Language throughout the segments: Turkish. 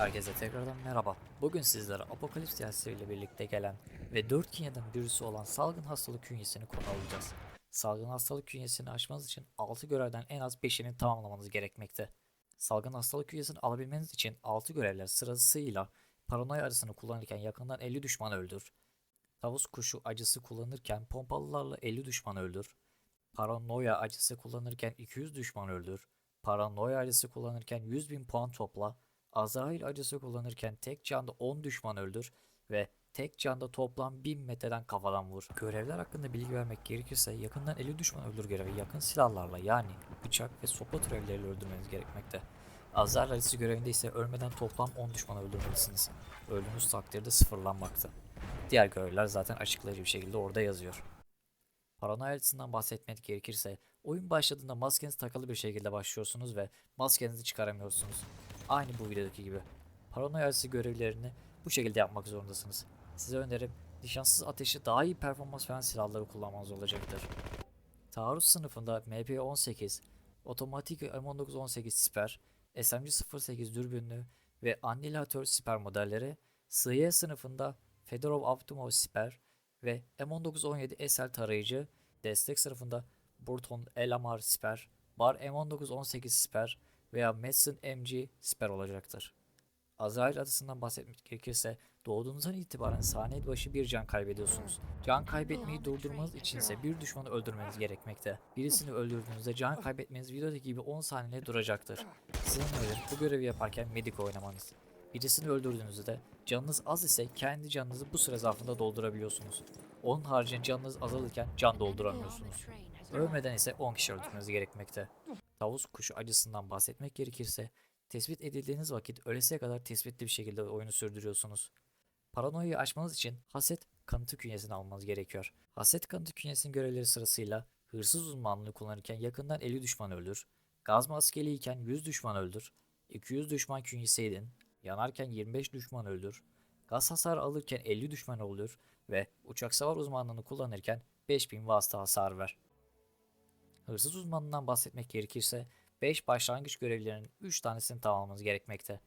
Herkese tekrardan merhaba. Bugün sizlere Apokalips ile birlikte gelen ve 4 kinyeden birisi olan salgın hastalık künyesini konu alacağız. Salgın hastalık künyesini aşmanız için 6 görevden en az 5'ini tamamlamanız gerekmekte. Salgın hastalık künyesini alabilmeniz için 6 görevler sırasıyla paranoya arasını kullanırken yakından 50 düşman öldür. Tavus kuşu acısı kullanırken pompalılarla 50 düşman öldür. Paranoya acısı kullanırken 200 düşman öldür. Paranoya acısı kullanırken 100.000 puan topla. Azrail acısı kullanırken tek canda 10 düşman öldür ve tek canda toplam 1000 metreden kafadan vur. Görevler hakkında bilgi vermek gerekirse yakından 50 düşman öldür görevi yakın silahlarla yani bıçak ve sopa türevleriyle öldürmeniz gerekmekte. Azrail acısı görevinde ise ölmeden toplam 10 düşman öldürmelisiniz. Öldüğünüz takdirde sıfırlanmakta. Diğer görevler zaten açıklayıcı bir şekilde orada yazıyor. Paranoya açısından bahsetmek gerekirse oyun başladığında maskeniz takılı bir şekilde başlıyorsunuz ve maskenizi çıkaramıyorsunuz. Aynı bu videodaki gibi. Paranoya açısı görevlerini bu şekilde yapmak zorundasınız. Size önerim nişansız ateşi daha iyi performans veren silahları kullanmanız olacaktır. Taarruz sınıfında MP-18, otomatik M19-18 siper, SMG-08 dürbünlü ve annihilatör siper modelleri, SY sınıfında Fedorov Optimov siper ve M19-17 SL tarayıcı, destek sınıfında Burton LMR siper, Bar M19-18 siper veya Madsen MG siper olacaktır. Azrail adısından bahsetmek gerekirse doğduğunuzdan itibaren saniye başı bir can kaybediyorsunuz. Can kaybetmeyi durdurmanız içinse bir düşmanı öldürmeniz gerekmekte. Birisini öldürdüğünüzde can kaybetmeniz videodaki gibi 10 saniye duracaktır. Sizin önerim bu görevi yaparken medik oynamanız. Birisini öldürdüğünüzde de canınız az ise kendi canınızı bu süre zarfında doldurabiliyorsunuz. Onun haricinde canınız azalırken can dolduramıyorsunuz. Ölmeden ise 10 kişi öldürmeniz gerekmekte. Tavus kuşu acısından bahsetmek gerekirse tespit edildiğiniz vakit ölesiye kadar tespitli bir şekilde oyunu sürdürüyorsunuz. Paranoyayı aşmanız için haset kanıtı künyesini almanız gerekiyor. Haset kanıtı künyesinin görevleri sırasıyla hırsız uzmanlığı kullanırken yakından 50 düşman öldür, gaz maskeliyken 100 düşman öldür, 200 düşman künyesi edin, yanarken 25 düşman öldür, gaz hasarı alırken 50 düşman öldür ve uçak savar uzmanlığını kullanırken 5000 vasıta hasar ver. Hırsız uzmanından bahsetmek gerekirse 5 başlangıç görevlerinin 3 tanesini tamamlamanız gerekmekte.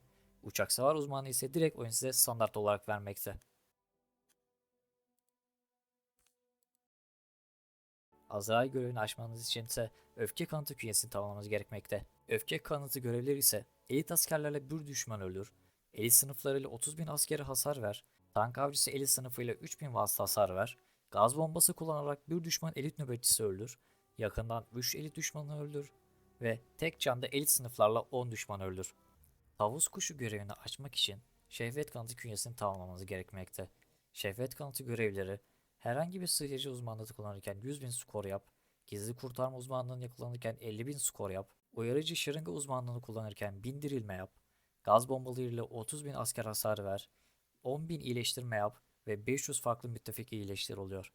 Uçak savar uzmanı ise direkt oyun size standart olarak vermekte. Azrail görevini aşmanız için ise öfke kanıtı künyesini tamamlamanız gerekmekte. Öfke kanıtı görevleri ise elit askerlerle bir düşman öldür, elit sınıflarıyla 30.000 askere hasar ver, tank avcısı elit sınıfıyla 3000 vasıta hasar ver, gaz bombası kullanarak bir düşman elit nöbetçisi öldür, yakından 3 elit düşmanı öldür ve tek canda elit sınıflarla 10 düşman öldür. Tavus kuşu görevini açmak için şehvet kanıtı künyesini tamamlamanız gerekmekte. Şehvet kanıtı görevleri herhangi bir sıyırıcı uzmanlığı kullanırken 100.000 skor yap, gizli kurtarma uzmanlığını kullanırken 50.000 skor yap, uyarıcı şırınga uzmanlığını kullanırken 1000 dirilme yap, gaz bombalarıyla 30.000 asker hasarı ver, 10.000 iyileştirme yap ve 500 farklı müttefik iyileştir oluyor.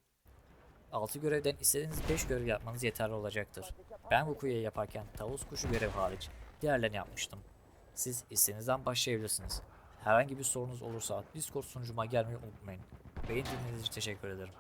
6 görevden istediğiniz 5 görev yapmanız yeterli olacaktır. Ben bu kuyuyu yaparken tavus kuşu görev hariç diğerlerini yapmıştım. Siz istediğinizden başlayabilirsiniz. Herhangi bir sorunuz olursa Discord sunucuma gelmeyi unutmayın. Beğeni dinlediğiniz için teşekkür ederim.